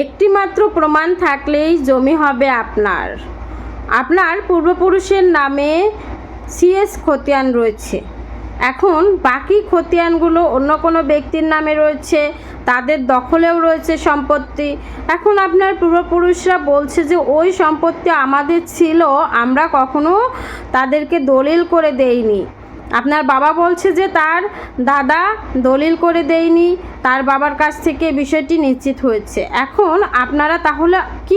একটি মাত্র প্রমাণ থাকলেই জমি হবে আপনার। আপনার পূর্বপুরুষের নামে সিএস খতিয়ান রয়েছে। এখন বাকি খতিয়ানগুলো অন্য কোনো ব্যক্তির নামে রয়েছে, তাদের দখলেও রয়েছে সম্পত্তি। এখন আপনার পূর্বপুরুষরা বলছে যে, ওই সম্পত্তি আমাদের ছিল, আমরা কখনো তাদেরকে দলিল করে দেইনি। আপনার বাবা বলছে যে তার দাদা দলিল করে দেয়নি, তার বাবার কাছ থেকে বিষয়টি নিশ্চিত হয়েছে। এখন আপনারা তাহলে কি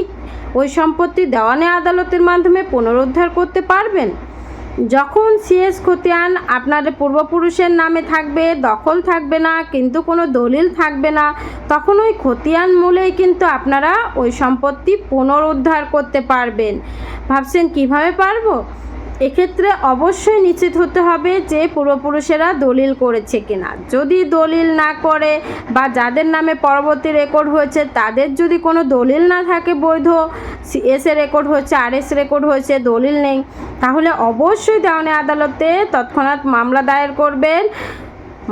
ওই সম্পত্তি দেওয়ানে আদালতের মাধ্যমে পুনরুদ্ধার করতে পারবেন? যখন সিএস খতিয়ান আপনার পূর্বপুরুষের নামে থাকবে, দখল থাকবে না, কিন্তু কোনো দলিল থাকবে না, তখন ওই খতিয়ান মূলেই কিন্তু আপনারা ওই সম্পত্তি পুনরুদ্ধার করতে পারবেন। ভাবছেন কীভাবে পারব? এক্ষেত্রে অবশ্যই নিশ্চিত হতে হবে যে পূর্বপুরুষেরা দলিল করেছে কিনা। যদি দলিল না করে বা যাদের নামে পরবর্তী রেকর্ড হয়েছে, তাদের যদি কোনো দলিল না থাকে বৈধ এস রেকর্ড হয়েছে আর এস রেকর্ড হয়েছে, দলিল নেই, তাহলে অবশ্যই দেওয়ানি আদালতে তৎক্ষণাৎ মামলা দায়ের করবেন।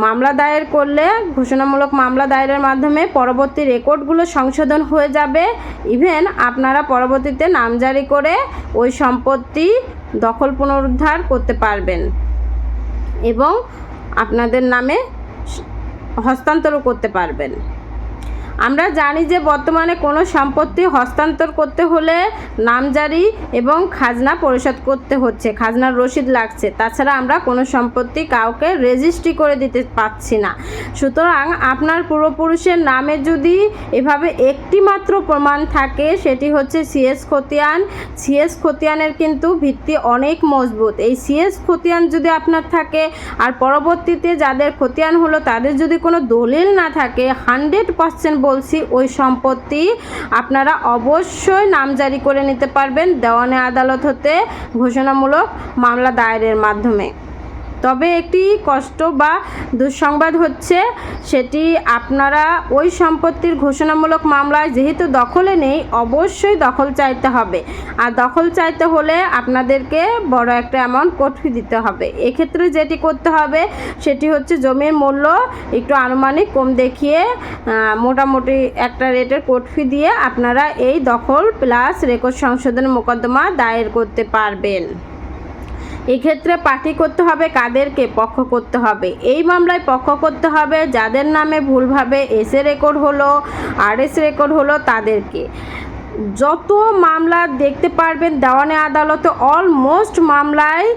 মামলা দায়ের করলে ঘোষণামূলক মামলা দায়েরের মাধ্যমে পরবর্তী রেকর্ডগুলো সংশোধন হয়ে যাবে। ইভেন আপনারা পরবর্তীতে নামজারি করে ওই সম্পত্তি দখল পুনরুদ্ধার করতে পারবেন এবং আপনাদের নামে হস্তান্তরও করতে পারবেন। আমরা জানি যে বর্তমানে কোনো সম্পত্তি হস্তান্তর করতে হলে নামজারি এবং খাজনা পরিশোধ করতে হচ্ছে, খাজনার রসিদ লাগছে। তাছাড়া আমরা কোনো সম্পত্তি কাউকে রেজিস্ট্রি করে দিতে পারছি না। সুতরাং আপনার পূর্বপুরুষের নামে যদি এভাবে একটি মাত্র প্রমাণ থাকে, সেটি হচ্ছে সিএস খতিয়ান। সিএস খতিয়ানের কিন্তু ভিত্তি অনেক মজবুত। এই সিএস খতিয়ান যদি আপনার থাকে, আর পরবর্তীতে যাদের খতিয়ান হলো, তাদের যদি কোনো দলিল না থাকে, হান্ড্রেড পার্সেন্ট বলছি, ওই সম্পত্তি আপনারা অবশ্যই নাম জারি করে নিতে পারবেন দেওয়ানে আদালত হতে ঘোষণামূলক মামলা দায়েরের মাধ্যমে। তবে একটি কষ্ট বা দুঃসংবাদ হচ্ছে, সেটি আপনারা ওই সম্পত্তির ঘোষণামূলক মামলায় যেহেতু দখলে নেই, অবশ্যই দখল চাইতে হবে। আর দখল চাইতে হলে আপনাদেরকে বড় একটা অ্যামাউন্ট কোর্ট ফি দিতে হবে। এক্ষেত্রে যেটি করতে হবে, সেটি হচ্ছে জমির মূল্য একটু আনুমানিক কম দেখিয়ে মোটামুটি একটা রেটের কোর্ট ফি দিয়ে আপনারা এই দখল প্লাস রেকর্ড সংশোধন মোকদ্দমা দায়ের করতে পারবেন। এক্ষেত্রে পার্টি করতে হবে কাদেরকে, পক্ষ করতে হবে। এই মামলায় পক্ষ করতে হবে যাদের নামে ভুলভাবে এসে রেকর্ড হলো আর এস রেকর্ড হলো তাদেরকে। যত মামলা দেখতে পারবেন দেওয়ানে আদালতে, অলমোস্ট মামলায়,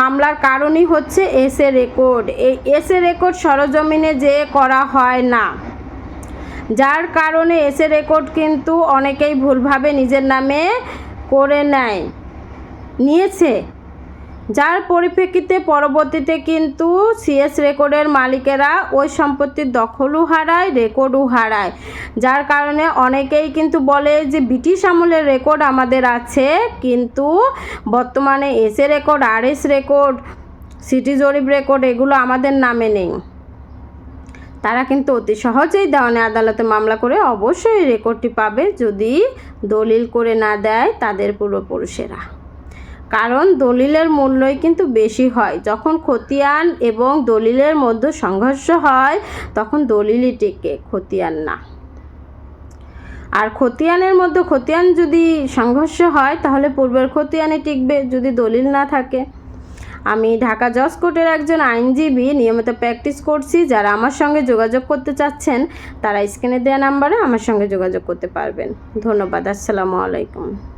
মামলার কারণই হচ্ছে এসে রেকর্ড। এই এসে রেকর্ড সরজমিনে যে করা হয় না। যার কারণে এসে রেকর্ড কিন্তু অনেকেই ভুলভাবে নিজের নামে করে নেয়, নিয়েছে। যার পরিপ্রেক্ষিতে পরবর্তীতে কিন্তু সিএস রেকর্ডের মালিকেরা ওই সম্পত্তির দখলও হারায় রেকর্ডও হারায়। যার কারণে অনেকেই কিন্তু বলে যে, ব্রিটিশ আমলের রেকর্ড আমাদের আছে, কিন্তু বর্তমানে এসএ রেকর্ড আর এস রেকর্ড সিটি জরিপ রেকর্ড এগুলো আমাদের নামে নেই। তারা কিন্তু অতি সহজেই দেওয়ানি আদালতে মামলা করে অবশ্যই রেকর্ডটি পাবে যদি দলিল করে না দেয় তাদের পূর্বপুরুষেরা। কারণ দলিলের মূল্যই কিন্তু বেশি হয়। যখন খতিয়ান এবং দলিলের মধ্যে সংঘর্ষ হয়, তখন দলিলই টেকে, খতিয়ান না। আর খতিয়ানের মধ্যে খতিয়ান যদি সংঘর্ষ হয়, তাহলে পূর্বের খতিয়ানে টিকবে যদি দলিল না থাকে। আমি ঢাকা জজ কোর্টের একজন আইনজীবী, নিয়মিত প্র্যাকটিস করছি। যারা আমার সঙ্গে যোগাযোগ করতে চাচ্ছেন, তারা স্ক্রিনে দেওয়া নাম্বারে আমার সঙ্গে যোগাযোগ করতে পারবেন। ধন্যবাদ, আসসালামু আলাইকুম।